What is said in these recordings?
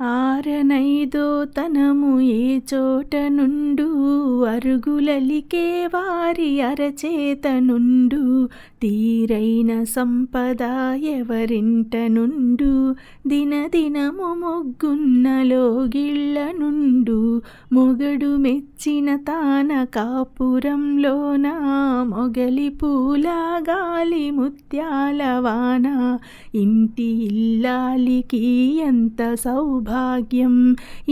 ఆరనైదో తనము ఏ చోట నుండు అరుగులలికే వారి అరచేత నుండు తీరైన సంపద ఎవరింట నుండు దినదినము మొగ్గున్నలో గిళ్ళ నుండు మొగడు మెచ్చిన తాన కాపురంలోన మొగలి పూల గాలి ముత్యాల వాన ఇంటి ఇల్లాలికి ఎంత సౌభ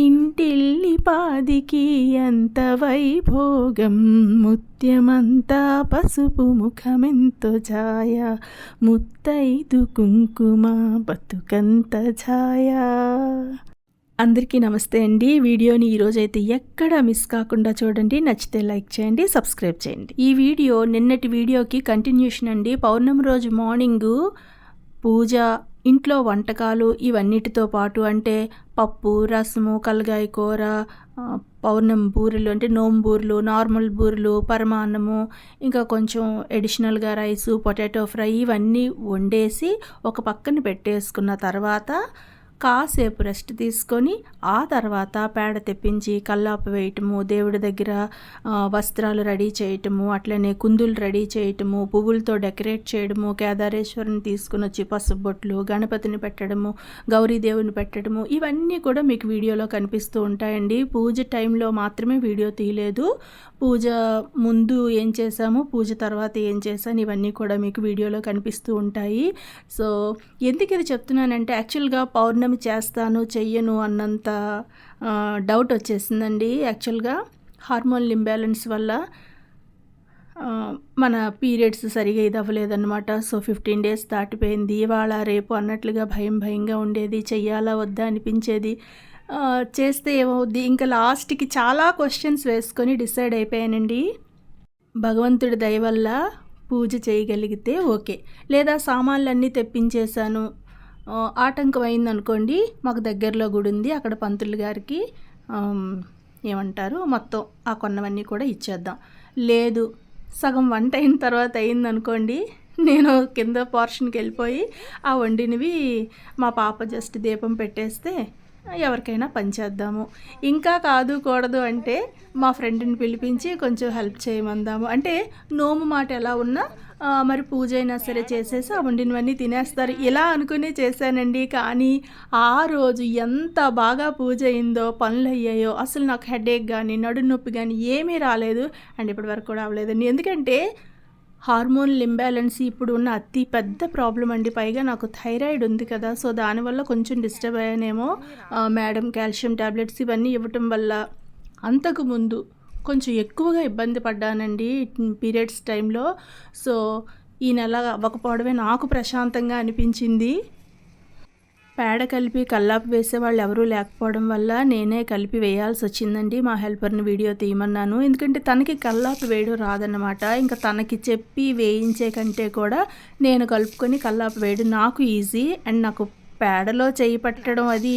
ఇంటిల్లి పాదికి ఎంత వైభోగం. ముత్యమంతా పసుపు ముఖమెంతో ఛాయ. ముత్తైదు కుంకుమ బతుకంత ఛాయ. అందరికీ నమస్తే అండి. వీడియోని ఈరోజైతే ఎక్కడ మిస్ కాకుండా చూడండి. నచ్చితే లైక్ చేయండి సబ్స్క్రైబ్ చేయండి. ఈ వీడియో నిన్నటి వీడియోకి కంటిన్యూషన్ అండి. పౌర్ణమి రోజు మార్నింగు పూజ ఇంట్లో వంటకాలు ఇవన్నిటితో పాటు అంటే పప్పు రసము కలగాయ కూర పౌర్ణం పౌర్ణమి బూరెలు అంటే నోము బూరెలు నార్మల్ బూరెలు పరమాన్నము ఇంకా కొంచెం ఎడిషనల్గా రైసు పొటాటో ఫ్రై ఇవన్నీ వండేసి ఒక పక్కన పెట్టేసుకున్న తర్వాత కాసేపు రెస్ట్ తీసుకొని ఆ తర్వాత పేడ తెప్పించి కల్లాపు వేయటము దేవుడి దగ్గర వస్త్రాలు రెడీ చేయటము అట్లనే కుందులు రెడీ చేయటము పువ్వులతో డెకరేట్ చేయడము కేదారేశ్వరుని తీసుకుని వచ్చి పసుపు బొట్లు గణపతిని పెట్టడము గౌరీదేవుని పెట్టడము ఇవన్నీ కూడా మీకు వీడియోలో కనిపిస్తూ ఉంటాయండి. పూజ టైంలో మాత్రమే వీడియో తీయలేదు. పూజ ముందు ఏం చేశాము పూజ తర్వాత ఏం చేశాను ఇవన్నీ కూడా మీకు వీడియోలో కనిపిస్తూ ఉంటాయి. సో ఎందుకు ఇది చెప్తున్నానంటే యాక్చువల్గా పౌర్ణ పౌర్ణమి చేస్తాను చెయ్యను అన్నంత డౌట్ వచ్చేసిందండి. యాక్చువల్గా హార్మోన్ ఇంబ్యాలెన్స్ వల్ల మన పీరియడ్స్ సరిగా ఇది అవ్వలేదన్నమాట. సో ఫిఫ్టీన్ డేస్ దాటిపోయింది. ఇవాళ రేపు అన్నట్లుగా భయం భయంగా ఉండేది చెయ్యాలా వద్దా అనిపించేది. చేస్తే ఏమవుద్ది? ఇంకా లాస్ట్కి చాలా క్వశ్చన్స్ వేసుకొని డిసైడ్ అయిపోయానండి. భగవంతుడి దయ వల్ల పూజ చేయగలిగితే ఓకే. లేదా సామాన్లు అన్నీ తెప్పించేశాను. ఆటంకం అయిందనుకోండి మాకు దగ్గరలో గుడి ఉంది అక్కడ పంతులు గారికి ఏమంటారు మొత్తం ఆ కొన్నవన్నీ కూడా ఇచ్చేద్దాం. లేదు సగం వంట అయిన తర్వాత అయిందనుకోండి నేను కింద పోర్షన్కి వెళ్ళిపోయి ఆ వండినవి మా పాప జస్ట్ దీపం పెట్టేస్తే ఎవరికైనా పనిచేద్దాము ఇంకా కాదు కూడదు అంటే మా ఫ్రెండ్ని పిలిపించి కొంచెం హెల్ప్ చేయమందాము. అంటే నోము మాట ఎలా ఉన్నా మరి పూజ అయినా సరే చేసేసి ఆ వండినవన్నీ తినేస్తారు. ఇలా అనుకుని చేశానండి. కానీ ఆ రోజు ఎంత బాగా పూజ అయిందో పనులు అయ్యాయో అసలు నాకు హెడేక్ కానీ నడునొప్పి కానీ ఏమీ రాలేదు. అండ్ ఇప్పటి వరకు కూడా అవ్వలేదండి. ఎందుకంటే హార్మోన్ ఇంబ్యాలెన్స్ ఇప్పుడు ఉన్న అతి పెద్ద ప్రాబ్లం అండి. పైగా నాకు థైరాయిడ్ ఉంది కదా సో దానివల్ల కొంచెం డిస్టర్బ్ అయ్యానేమో మేడం కాల్షియం టాబ్లెట్స్ ఇవన్నీ ఇవ్వటం వల్ల అంతకు ముందు కొంచెం ఎక్కువగా ఇబ్బంది పడ్డానండి పీరియడ్స్ టైంలో. సో ఈ నెల అవ్వకపోవడమే నాకు ప్రశాంతంగా అనిపించింది. పేడ కలిపి కల్లాపు వేసే వాళ్ళు ఎవరూ లేకపోవడం వల్ల నేనే కలిపి వేయాల్సి వచ్చిందండి. మా హెల్పర్ని వీడియో తీయమన్నాను. ఎందుకంటే తనకి కల్లాపు వేయడం రాదన్నమాట. ఇంకా తనకి చెప్పి వేయించే కంటే కూడా నేను కలుపుకొని కల్లాపు వేయడం నాకు ఈజీ అండ్ నాకు పేడలో చేయి పట్టడం అది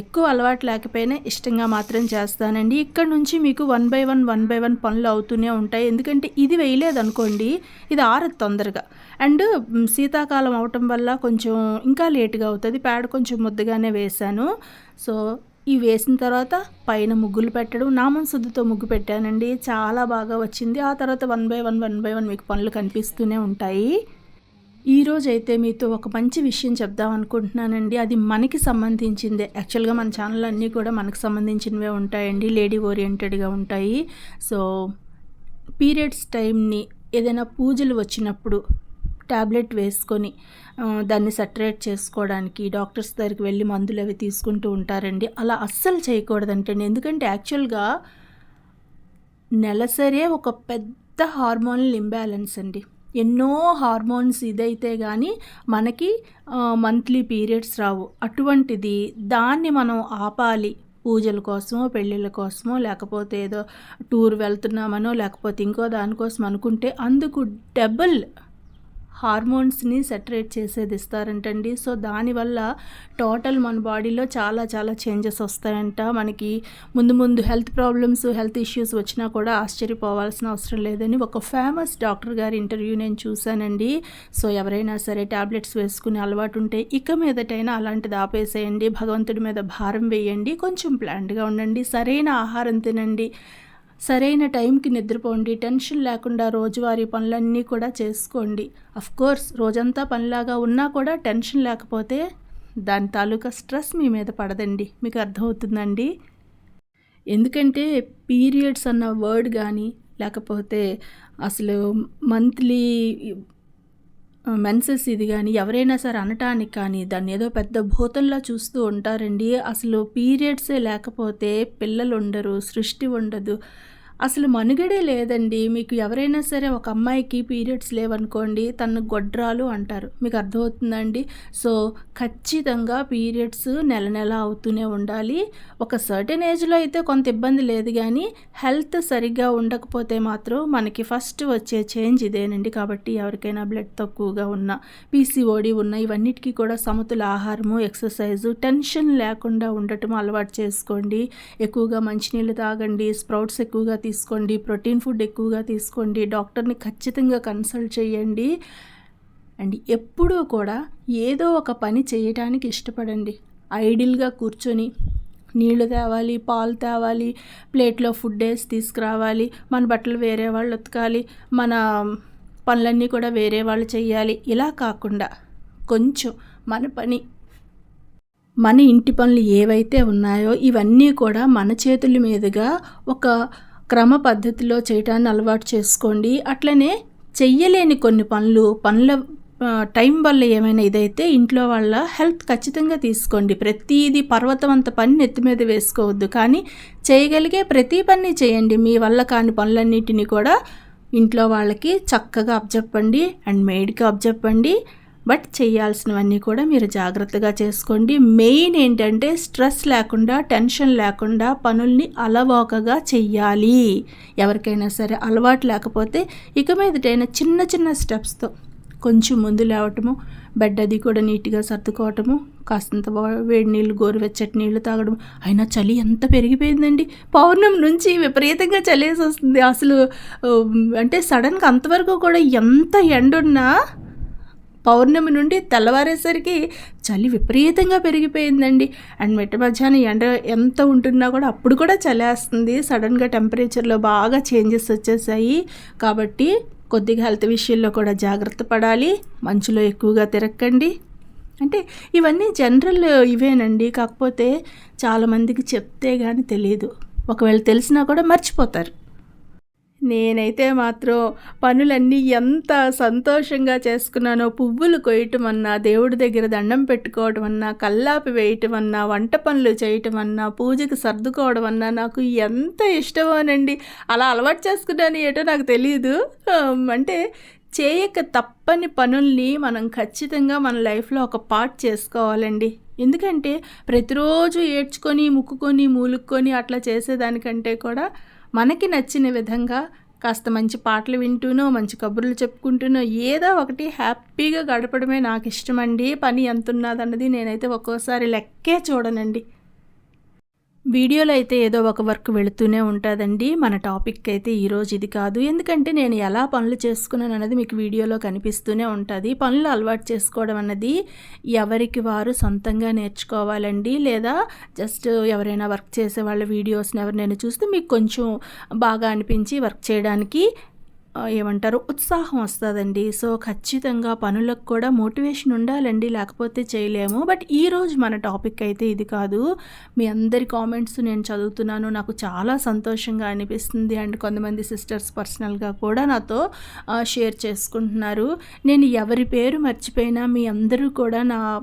ఎక్కువ అలవాటు లేకపోయినా ఇష్టంగా మాత్రం చేస్తానండి. ఇక్కడ నుంచి మీకు one by one one by one పనులు అవుతూనే ఉంటాయి. ఎందుకంటే ఇది వేయలేదనుకోండి ఇది ఆరదు తొందరగా. అండ్ శీతాకాలం అవటం వల్ల కొంచెం ఇంకా లేటుగా అవుతుంది. పేడ కొంచెం ముద్దగానే వేశాను. సో ఇవి వేసిన తర్వాత పైన ముగ్గులు పెట్టడం నామం శుద్ధితో ముగ్గు పెట్టానండి. చాలా బాగా వచ్చింది. ఆ తర్వాత one by one one by one మీకు పనులు కనిపిస్తూనే ఉంటాయి. ఈరోజు అయితే మీతో ఒక మంచి విషయం చెప్దాం అనుకుంటున్నానండి. అది మనకి సంబంధించిందే. యాక్చువల్గా మన ఛానల్ అన్నీ కూడా మనకు సంబంధించినవే ఉంటాయండి. లేడీ ఓరియంటెడ్గా ఉంటాయి. సో పీరియడ్స్ టైంని ఏదైనా పూజలు వచ్చినప్పుడు ట్యాబ్లెట్ వేసుకొని దాన్ని సెటరేట్ చేసుకోవడానికి డాక్టర్స్ దగ్గరికి వెళ్ళి మందులు అవి తీసుకుంటూ ఉంటారండి. అలా అస్సలు చేయకూడదంటండి. ఎందుకంటే యాక్చువల్గా నెలసరే ఒక పెద్ద హార్మోనల్ ఇంబ్యాలెన్స్ అండి. ఎన్నో హార్మోన్స్ ఇదైతే కానీ మనకి మంత్లీ పీరియడ్స్ రావు. అటువంటిది దాన్ని మనం ఆపాలి. పూజల కోసమో పెళ్ళిళ్ళ కోసమో లేకపోతే ఏదో టూర్ వెళ్తున్నామనో లేకపోతే ఇంకో దానికోసం అనుకుంటే అందుకు డబుల్ హార్మోన్స్ని సెటరేట్ చేసేది ఇస్తారంటండి. సో దానివల్ల టోటల్ మన బాడీలో చాలా చాలా చేంజెస్ వస్తాయంట. మనకి ముందు ముందు హెల్త్ ప్రాబ్లమ్స్ హెల్త్ ఇష్యూస్ వచ్చినా కూడా ఆశ్చర్యపోవాల్సిన అవసరం లేదని ఒక ఫేమస్ డాక్టర్ గారి ఇంటర్వ్యూ నేను చూశానండి. సో ఎవరైనా సరే ట్యాబ్లెట్స్ వేసుకునే అలవాటు ఉంటే ఇక మీదటైనా అలాంటిది ఆపేసేయండి. భగవంతుడి మీద భారం వేయండి. కొంచెం ప్లాంట్గా ఉండండి. సరైన ఆహారం తినండి. సరైన టైంకి నిద్రపోండి టెన్షన్ లేకుండా రోజువారీ పనులన్నీ కూడా చేసుకోండి. కోర్స్ రోజంతా పనిలాగా ఉన్నా కూడా టెన్షన్ లేకపోతే దాని తాలూకా స్ట్రెస్ మీ మీద పడదండి. మీకు అర్థమవుతుందండి? ఎందుకంటే పీరియడ్స్ అన్న వర్డ్ కానీ లేకపోతే అసలు మంత్లీ మెన్సెస్ ఇది కానీ ఎవరైనా సరే అనటానికి కానీ దాన్ని ఏదో పెద్ద భూతంలా చూస్తూ ఉంటారండి. అసలు పీరియడ్సే లేకపోతే పిల్లలు ఉండరు సృష్టి ఉండదు. అసలు మనుగడే లేదండి. మీకు ఎవరైనా సరే ఒక అమ్మాయికి పీరియడ్స్ లేవనుకోండి తను గొడ్రాలు అంటారు. మీకు అర్థమవుతుందండి? సో ఖచ్చితంగా పీరియడ్స్ నెల నెల అవుతూనే ఉండాలి. ఒక సర్టెన్ ఏజ్లో అయితే కొంత ఇబ్బంది లేదు కానీ హెల్త్ సరిగ్గా ఉండకపోతే మాత్రం మనకి ఫస్ట్ వచ్చే చేంజ్ ఇదేనండి. కాబట్టి ఎవరికైనా బ్లడ్ తక్కువగా ఉన్న పీసీఓడి ఉన్న ఇవన్నిటికీ కూడా సమతుల ఆహారము ఎక్సర్సైజు టెన్షన్ లేకుండా ఉండటం అలవాటు చేసుకోండి. ఎక్కువగా మంచినీళ్ళు తాగండి. స్ప్రౌట్స్ ఎక్కువగా తీసుకోండి ప్రోటీన్ ఫుడ్ ఎక్కువగా తీసుకోండి డాక్టర్ని ఖచ్చితంగా కన్సల్ట్ చేయండి. అండ్ ఎప్పుడూ కూడా ఏదో ఒక పని చేయటానికి ఇష్టపడండి. ఐడిల్గా కూర్చొని నీళ్ళు తేవాలి పాలు తేవాలి ప్లేట్లో ఫుడ్ వేసి తీసుకురావాలి మన బట్టలు వేరే వాళ్ళు ఉతకాలి మన పనులన్నీ కూడా వేరే వాళ్ళు చేయాలి. ఇలా కాకుండా కొంచెం మన పని మన ఇంటి పనులు ఏవైతే ఉన్నాయో ఇవన్నీ కూడా మన చేతుల మీదుగా ఒక క్రమ పద్ధతిలో చేయటాన్ని అలవాటు చేసుకోండి. అట్లనే చెయ్యలేని కొన్ని పనులు పనుల టైం వల్ల ఏమైనా ఇదైతే ఇంట్లో వాళ్ళ హెల్ప్ ఖచ్చితంగా తీసుకోండి. ప్రతిదీ పర్వతం అంత పని నెత్తి మీద వేసుకోవద్దు. కానీ చేయగలిగే ప్రతి పని చేయండి. మీ వల్ల కాని పనులన్నిటినీ కూడా ఇంట్లో వాళ్ళకి చక్కగా అబ్జెప్పండి అండ్ మేడ్కి అబ్జెప్పండి బట్ చేయాల్సినవన్నీ కూడా మీరు జాగ్రత్తగా చేసుకోండి. మెయిన్ ఏంటంటే స్ట్రెస్ లేకుండా టెన్షన్ లేకుండా పనుల్ని అలవాకగా చెయ్యాలి. ఎవరికైనా సరే అలవాటు లేకపోతే ఇక మీదటైనా చిన్న చిన్న స్టెప్స్తో కొంచెం ముందు లేవటము బెడ్ అది కూడా నీట్గా సర్దుకోవటము కాస్తంత వేడి నీళ్ళు గోరువెచ్చటి నీళ్ళు తాగడం అయినా చలి ఎంత పెరిగిపోయిందండి. పౌర్ణమి నుంచి విపరీతంగా చలేసి వస్తుంది. అసలు అంటే సడన్గా అంతవరకు కూడా ఎంత ఎండున్నా పౌర్ణమి నుండి తెల్లవారేసరికి చలి విపరీతంగా పెరిగిపోయిందండి. అండ్ మిట్ట మధ్యాహ్నం ఎండ ఎంత ఉంటున్నా కూడా అప్పుడు కూడా చలేస్తుంది. సడన్గా టెంపరేచర్లో బాగా చేంజెస్ వచ్చేసాయి. కాబట్టి కొద్దిగా హెల్త్ విషయంలో కూడా జాగ్రత్త పడాలి. మంచులో ఎక్కువగా తిరక్కండి. అంటే ఇవన్నీ జనరల్ ఇవేనండి. కాకపోతే చాలామందికి చెప్తే కానీ తెలియదు ఒకవేళ తెలిసినా కూడా మర్చిపోతారు. నేనైతే మాత్రం పనులన్నీ ఎంత సంతోషంగా చేసుకున్నానో పువ్వులు కొయ్యటం అన్నా దేవుడి దగ్గర దండం పెట్టుకోవడం అన్నా కల్లాపి వేయటం అన్నా వంట పనులు చేయటం అన్నా పూజకి సర్దుకోవడం అన్నా నాకు ఎంత ఇష్టమోనండి. అలా అలవాటు చేసుకున్నాను ఏటో నాకు తెలియదు అంటే చేయక తప్పని పనుల్ని మనం ఖచ్చితంగా మన లైఫ్లో ఒక పార్ట్ చేసుకోవాలండి. ఎందుకంటే ప్రతిరోజు ఏడ్చుకొని ముక్కుకొని మూలుక్కొని అట్లా చేసేదానికంటే కూడా మనకి నచ్చిన విధంగా కాస్త మంచి పాటలు వింటూనో మంచి కబుర్లు చెప్పుకుంటూనో ఏదో ఒకటి హ్యాపీగా గడపడమే నాకు ఇష్టమండి. పని ఎంత ఉన్నదన్నది నేనైతే ఒక్కోసారి లెక్కే చూడనండి. వీడియోలో అయితే ఏదో ఒక వర్క్ వెళుతూనే ఉంటుందండి. మన టాపిక్ అయితే ఈరోజు ఇది కాదు. ఎందుకంటే నేను ఎలా పనులు చేసుకున్నాను అన్నది మీకు వీడియోలో కనిపిస్తూనే ఉంటుంది. పనులు అలవాటు చేసుకోవడం అన్నది ఎవరికి వారు సొంతంగా నేర్చుకోవాలండి. లేదా జస్ట్ ఎవరైనా వర్క్ చేసే వాళ్ళ వీడియోస్ని ఎవరినైనా చూస్తే మీకు కొంచెం బాగా అనిపించి వర్క్ చేయడానికి ఏమంటారు ఉత్సాహం వస్తుందండి. సో ఖచ్చితంగా పనులకు కూడా మోటివేషన్ ఉండాలండి. లేకపోతే చేయలేము. బట్ ఈరోజు మన టాపిక్ అయితే ఇది కాదు. మీ అందరి కామెంట్స్ నేను చదువుతున్నాను. నాకు చాలా సంతోషంగా అనిపిస్తుంది. అండ్ కొంతమంది సిస్టర్స్ పర్సనల్గా కూడా నాతో షేర్ చేసుకుంటున్నారు. నేను ఎవరి పేరు మర్చిపోయినా మీ అందరూ కూడా నా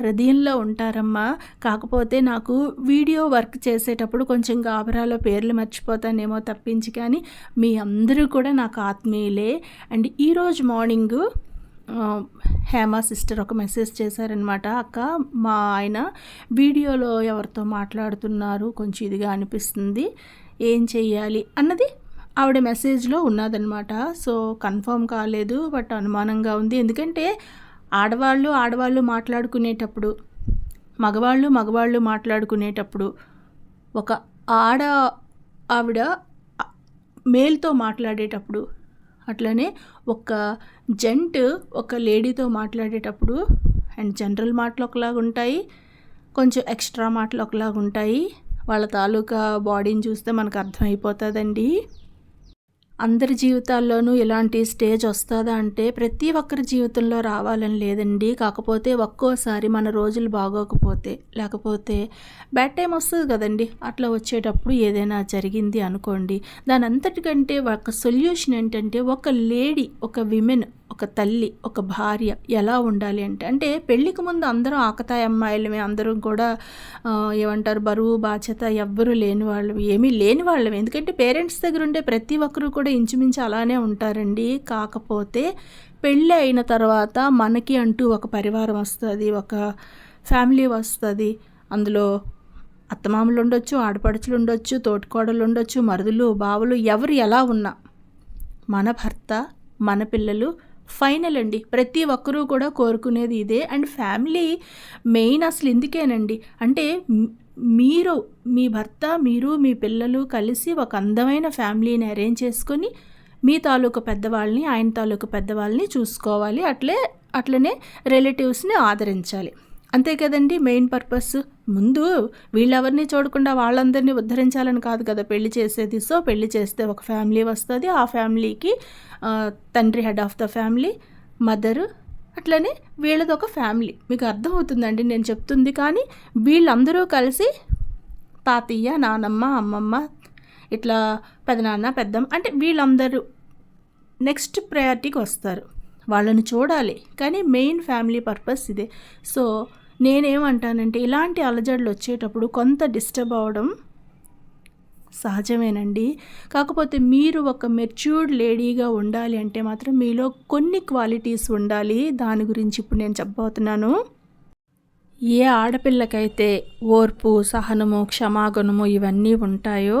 హృదయంలో ఉంటారమ్మా. కాకపోతే నాకు వీడియో వర్క్ చేసేటప్పుడు కొంచెం గాబరాలో పేర్లు మర్చిపోతానేమో తప్పించి కానీ మీ అందరూ కూడా నాకు ఆత్మీయులే. అండ్ ఈరోజు మార్నింగు హేమ సిస్టర్ ఒక మెసేజ్ చేశారనమాట అక్క మా ఆయన వీడియోలో ఎవరితో మాట్లాడుతున్నారు? కొంచెం ఇదిగా అనిపిస్తుంది. ఏం చెయ్యాలి? అన్నది ఆవిడ మెసేజ్లో ఉన్నదనమాట సో కన్ఫర్మ్ కాలేదు బట్ అనుమానంగా ఉంది. ఎందుకంటే ఆడవాళ్ళు ఆడవాళ్ళు మాట్లాడుకునేటప్పుడు మగవాళ్ళు మగవాళ్ళు మాట్లాడుకునేటప్పుడు ఒక ఆడ ఆవిడ మేల్తో మాట్లాడేటప్పుడు అట్లనే ఒక జెంట్ ఒక లేడీతో మాట్లాడేటప్పుడు అండ్ జనరల్ మాటలు ఒకలాగా ఉంటాయి కొంచెం ఎక్స్ట్రా మాటలు ఒకలాగా ఉంటాయి. వాళ్ళ తాలూకా బాడీని చూస్తే మనకు అర్థమైపోతుందండి. అందరి జీవితాల్లోనూ ఇలాంటి స్టేజ్ వస్తుందా అంటే ప్రతి ఒక్కరి జీవితంలో రావాలని లేదండి. కాకపోతే ఒక్కోసారి మన రోజులు బాగోకపోతే లేకపోతే బ్యాడ్ టైం వస్తుంది కదండి. అట్లా వచ్చేటప్పుడు ఏదైనా జరిగింది అనుకోండి దాని అంతటికంటే ఒక సొల్యూషన్ ఏంటంటే ఒక లేడీ ఒక విమెన్ ఒక తల్లి ఒక భార్య ఎలా ఉండాలి అంటే అంటే పెళ్ళికి ముందు అందరం ఆకతాయి అమ్మాయిలమే. అందరం కూడా ఏమంటారు బరువు బాధ్యత ఎవ్వరూ లేని వాళ్ళు ఏమీ లేని వాళ్ళమే ఎందుకంటే పేరెంట్స్ దగ్గర ఉండే ప్రతి ఒక్కరూ కూడా ఇంచుమించు అలానే ఉంటారండి. కాకపోతే పెళ్ళి అయిన తర్వాత మనకి అంటూ ఒక పరివారం వస్తుంది ఒక ఫ్యామిలీ వస్తుంది. అందులో అత్తమామలు ఉండొచ్చు ఆడపడుచులు ఉండొచ్చు తోటికోడలు ఉండొచ్చు మరుదులు బావులు ఎవరు ఎలా ఉన్నా మన భర్త మన పిల్లలు ఫైనల్ అండి. ప్రతి ఒక్కరూ కూడా కోరుకునేది ఇదే. అండ్ ఫ్యామిలీ మెయిన్ అసలు ఎందుకేనండి అంటే మీరు మీ భర్త మీరు మీ పిల్లలు కలిసి ఒక అందమైన ఫ్యామిలీని అరేంజ్ చేసుకొని మీ తాలూకు పెద్దవాళ్ళని ఆయన తాలూకు పెద్దవాళ్ళని చూసుకోవాలి. అట్లే అట్లనే రిలేటివ్స్ని ఆదరించాలి. అంతే కదండి మెయిన్ పర్పస్ ముందు వీళ్ళెవరిని చూడకుండా వాళ్ళందరినీ ఉద్ధరించాలని కాదు కదా పెళ్ళి చేసేది. సో పెళ్ళి చేస్తే ఒక ఫ్యామిలీ వస్తుంది. ఆ ఫ్యామిలీకి తండ్రి head of the family mother అట్లనే వీళ్ళది ఒక ఫ్యామిలీ మీకు అర్థమవుతుందండి నేను చెప్తుంది. కానీ వీళ్ళందరూ కలిసి తాతయ్య నానమ్మ అమ్మమ్మ ఇట్లా పెదనాన్న పెద్దమ్మ అంటే వీళ్ళందరూ నెక్స్ట్ ప్రయారిటీకి వస్తారు. వాళ్ళని చూడాలి. కానీ మెయిన్ ఫ్యామిలీ పర్పస్ ఇదే. సో నేనేమంటానంటే ఇలాంటి అలజడులు వచ్చేటప్పుడు కొంత డిస్టర్బ్ అవ్వడం సహజమేనండి. కాకపోతే మీరు ఒక మెచ్యూర్డ్ లేడీగా ఉండాలి అంటే మాత్రం మీలో కొన్ని క్వాలిటీస్ ఉండాలి. దాని గురించి ఇప్పుడు నేను చెప్పబోతున్నాను. ఏ ఆడపిల్లకైతే ఓర్పు సహనము క్షమాగుణము ఇవన్నీ ఉంటాయో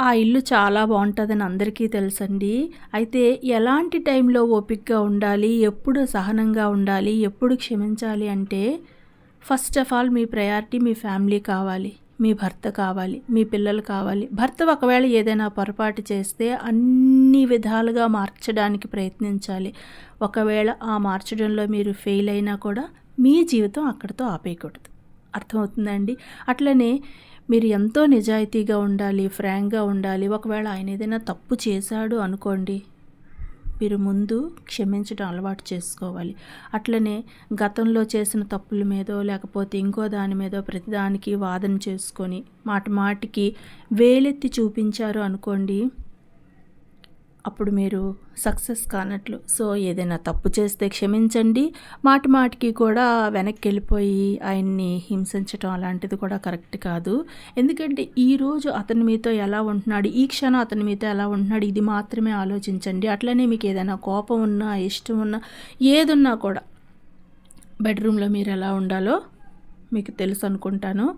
ఆ ఇల్లు చాలా బాగుంటుందని అందరికీ తెలుసండి. అయితే ఎలాంటి టైంలో ఓపికగా ఉండాలి? ఎప్పుడు సహనంగా ఉండాలి? ఎప్పుడు క్షమించాలి అంటే ఫస్ట్ ఆఫ్ ఆల్ మీ ప్రయారిటీ మీ ఫ్యామిలీ కావాలి మీ భర్త కావాలి మీ పిల్లలు కావాలి. భర్త ఒకవేళ ఏదైనా పొరపాటు చేస్తే అన్ని విధాలుగా మార్చడానికి ప్రయత్నించాలి. ఒకవేళ ఆ మార్చడంలో మీరు ఫెయిల్ అయినా కూడా మీ జీవితం అక్కడితో ఆపేయకూడదు. అర్థమవుతుందండి? అట్లనే మీరు ఎంతో నిజాయితీగా ఉండాలి ఫ్రాంక్గా ఉండాలి. ఒకవేళ ఆయన ఏదైనా తప్పు చేశాడు అనుకోండి మీరు ముందు క్షమించడం అలవాటు చేసుకోవాలి. అట్లనే గతంలో చేసిన తప్పుల మీదో లేకపోతే ఇంకో దాని మీదో ప్రతిదానికి వాదన చేసుకొని మాట మాటికి వేలెత్తి చూపించారు అనుకోండి అప్పుడు మీరు సక్సెస్ కానట్లు. సో ఏదైనా తప్పు చేస్తే క్షమించండి. మాటి మాటికి కూడా వెనక్కి వెళ్ళిపోయి ఆయన్ని హింసించడం అలాంటిది కూడా కరెక్ట్ కాదు. ఎందుకంటే ఈరోజు అతని మీతో ఎలా ఉంటున్నాడు ఈ క్షణం అతని మీతో ఎలా ఉంటున్నాడు ఇది మాత్రమే ఆలోచించండి. అట్లనే మీకు ఏదైనా కోపం ఉన్నా ఇష్టం ఉన్నా ఏదున్నా కూడా బెడ్రూమ్లో మీరు ఎలా ఉండాలో మీకు తెలుసు అనుకుంటాను.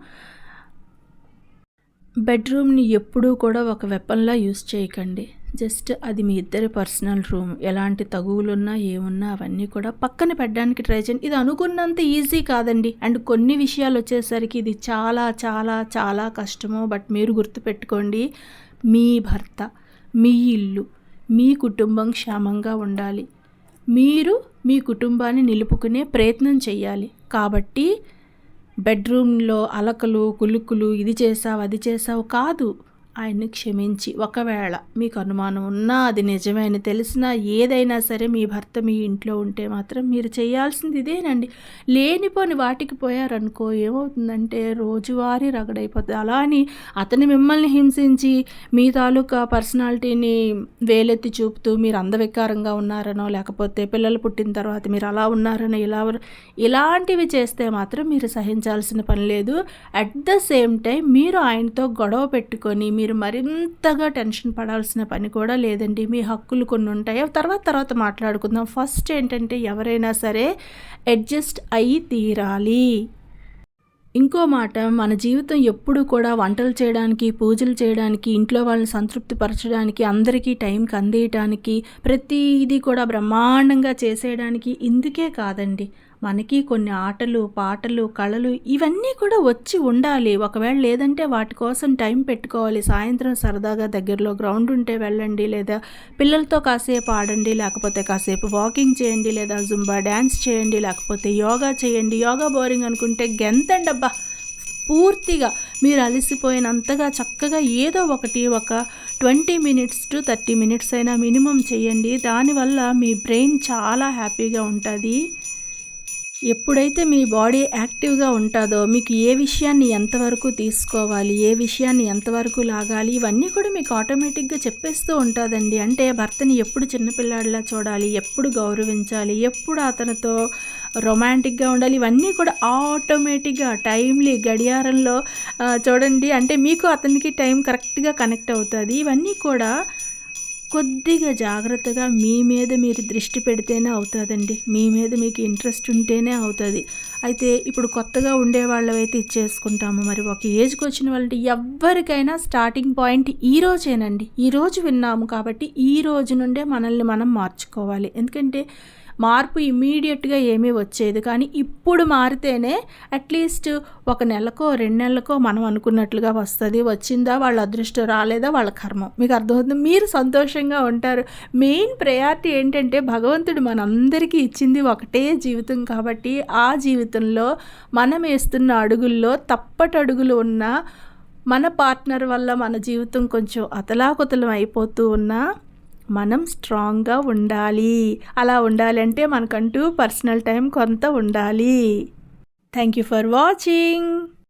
బెడ్రూమ్ని ఎప్పుడూ కూడా ఒక వెపన్లా యూస్ చేయకండి. జస్ట్ అది మీ ఇద్దరి పర్సనల్ రూమ్. ఎలాంటి తగువులున్నా ఏమున్నా అవన్నీ కూడా పక్కన పెట్టడానికి ట్రై చేయండి. ఇది అనుకున్నంత ఈజీ కాదండి. అండ్ కొన్ని విషయాలు వచ్చేసరికి ఇది చాలా చాలా చాలా కష్టము బట్ మీరు గుర్తుపెట్టుకోండి మీ భర్త మీ ఇల్లు మీ కుటుంబం క్షేమంగా ఉండాలి. మీరు మీ కుటుంబాన్ని నిలుపుకునే ప్రయత్నం చేయాలి కాబట్టి బెడ్రూమ్లో అలకలు కులుకులు ఇది చేసావు అది చేసావు కాదు. ఆయన్ని క్షమించి. ఒకవేళ మీకు అనుమానం ఉన్నా అది నిజమే అని తెలిసినా ఏదైనా సరే మీ భర్త మీ ఇంట్లో ఉంటే మాత్రం మీరు చేయాల్సింది ఇదేనండి. లేనిపోని వాటికి పోయారనుకో ఏమవుతుందంటే రోజువారీ రగడైపోతుంది అలా అని అతని మిమ్మల్ని హింసించి మీ తాలూకా పర్సనాలిటీని వేలెత్తి చూపుతూ మీరు అందవికారంగా ఉన్నారనో లేకపోతే పిల్లలు పుట్టిన తర్వాత మీరు అలా ఉన్నారనో ఇలా ఇలాంటివి చేస్తే మాత్రం మీరు సహించాల్సిన పని లేదు. అట్ ద సేమ్ టైం మీరు ఆయనతో గొడవ పెట్టుకొని మీరు మరింతగా టెన్షన్ పడాల్సిన పని కూడా లేదండి. మీ హక్కులు కొన్ని ఉంటాయో. తర్వాత తర్వాత మాట్లాడుకుందాం. ఫస్ట్ ఏంటంటే ఎవరైనా సరే అడ్జస్ట్ అయి తీరాలి. ఇంకో మాట మన జీవితం ఎప్పుడు కూడా వంటలు చేయడానికి పూజలు చేయడానికి ఇంట్లో వాళ్ళని సంతృప్తి పరచడానికి అందరికీ టైంకి అందేయటానికి ప్రతిదీ కూడా బ్రహ్మాండంగా చేసేయడానికి ఇందుకే కాదండి. మనకి కొన్ని ఆటలు పాటలు కళలు ఇవన్నీ కూడా వచ్చి ఉండాలి. ఒకవేళ లేదంటే వాటి కోసం టైం పెట్టుకోవాలి. సాయంత్రం సరదాగా దగ్గరలో గ్రౌండ్ ఉంటే వెళ్ళండి లేదా పిల్లలతో కాసేపు ఆడండి లేకపోతే కాసేపు వాకింగ్ చేయండి లేదా జుంబా డ్యాన్స్ చేయండి లేకపోతే యోగా చేయండి. యోగా బోరింగ్ అనుకుంటే గెంతండి అబ్బా! పూర్తిగా మీరు అలసిపోయినంతగా చక్కగా ఏదో ఒకటి ఒక twenty minutes to thirty minutes అయినా మినిమం చేయండి. దానివల్ల మీ బ్రెయిన్ చాలా హ్యాపీగా ఉంటుంది. ఎప్పుడైతే మీ బాడీ యాక్టివ్గా ఉంటుందో మీకు ఏ విషయాన్ని ఎంతవరకు తీసుకోవాలి ఏ విషయాన్ని ఎంతవరకు లాగాలి ఇవన్నీ కూడా మీకు ఆటోమేటిక్గా చెప్పేస్తూ ఉంటుందండి. అంటే భర్తని ఎప్పుడు చిన్నపిల్లాడిలా చూడాలి ఎప్పుడు గౌరవించాలి ఎప్పుడు అతనితో రొమాంటిక్గా ఉండాలి ఇవన్నీ కూడా ఆటోమేటిక్గా టైమ్లీ గడియారంలో చూడండి. అంటే మీకు అతనికి టైం కరెక్ట్గా కనెక్ట్ అవుతుంది. ఇవన్నీ కూడా కొద్దిగా జాగ్రత్తగా మీ మీద మీరు దృష్టి పెడితేనే అవుతుందండి. మీ మీద మీకు ఇంట్రెస్ట్ ఉంటేనే అవుతుంది. అయితే ఇప్పుడు కొత్తగా ఉండే వాళ్ళవైతే ఇచ్చేసుకుంటాము. మరి ఒక ఏజ్కి వచ్చిన వాళ్ళంటే ఎవరికైనా స్టార్టింగ్ పాయింట్ ఈ రోజేనండి. ఈరోజు విన్నాము కాబట్టి ఈ రోజు నుండే మనల్ని మనం మార్చుకోవాలి. ఎందుకంటే మార్పు ఇమీడియట్గా ఏమీ వచ్చేది. కానీ ఇప్పుడు మారితేనే అట్లీస్ట్ ఒక నెలకో రెండు నెలలకో మనం అనుకున్నట్లుగా వస్తుంది. వచ్చిందా వాళ్ళ అదృష్టం రాలేదా వాళ్ళ కర్మం? మీకు అర్థమవుతుంది? మీరు సంతోషంగా ఉంటారు. మెయిన్ ప్రయారిటీ ఏంటంటే భగవంతుడు మనందరికీ ఇచ్చింది ఒకటే జీవితం కాబట్టి ఆ జీవితంలో మనం వేస్తున్న అడుగుల్లో తప్పటి అడుగులు ఉన్న మన పార్ట్నర్ వల్ల మన జీవితం కొంచెం అతలాకుతలం అయిపోతూ ఉన్నా మనం స్ట్రాంగ్గా ఉండాలి. అలా ఉండాలంటే మనకంటూ పర్సనల్ టైం కొంత ఉండాలి. Thank you for watching.